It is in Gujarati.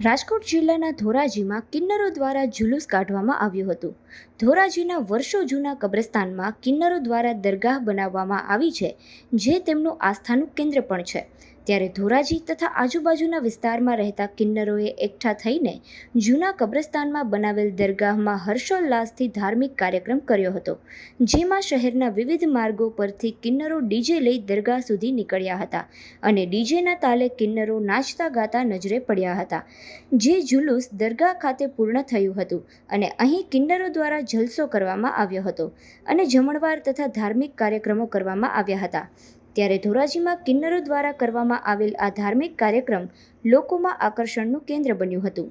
રાજકોટ જિલ્લાના ધોરાજીમાં કિન્નરો દ્વારા જુલુસ કાઢવામાં આવ્યું હતું. ધોરાજીના વર્ષો જૂના કબ્રસ્તાનમાં કિન્નરો દ્વારા દરગાહ બનાવવામાં આવી છે, જે તેમનું આસ્થાનું કેન્દ્ર પણ છે. ત્યારે ધોરાજી તથા આજુબાજુના વિસ્તારમાં રહેતા કિન્નરોએ એકઠા થઈને જૂના કબ્રસ્તાનમાં બનાવેલ દરગાહમાં હર્ષોલ્લાસથી ધાર્મિક કાર્યક્રમ કર્યો હતો, જેમાં શહેરના વિવિધ માર્ગો પરથી કિન્નરો ડીજે લઈ દરગાહ સુધી નીકળ્યા હતા અને ડીજેના તાલે કિન્નરો નાચતા ગાતા નજરે પડ્યા હતા. જે જુલુસ દરગાહ ખાતે પૂર્ણ થયું હતું અને અહીં કિન્નરો દ્વારા જલસો કરવામાં આવ્યો હતો અને જમણવાર તથા ધાર્મિક કાર્યક્રમો કરવામાં આવ્યા હતા. ત્યારે ધોરાજીમાં કિન્નરો દ્વારા કરવામાં આવેલ આ ધાર્મિક કાર્યક્રમ લોકોમાં આકર્ષણનું કેન્દ્ર બન્યું હતું.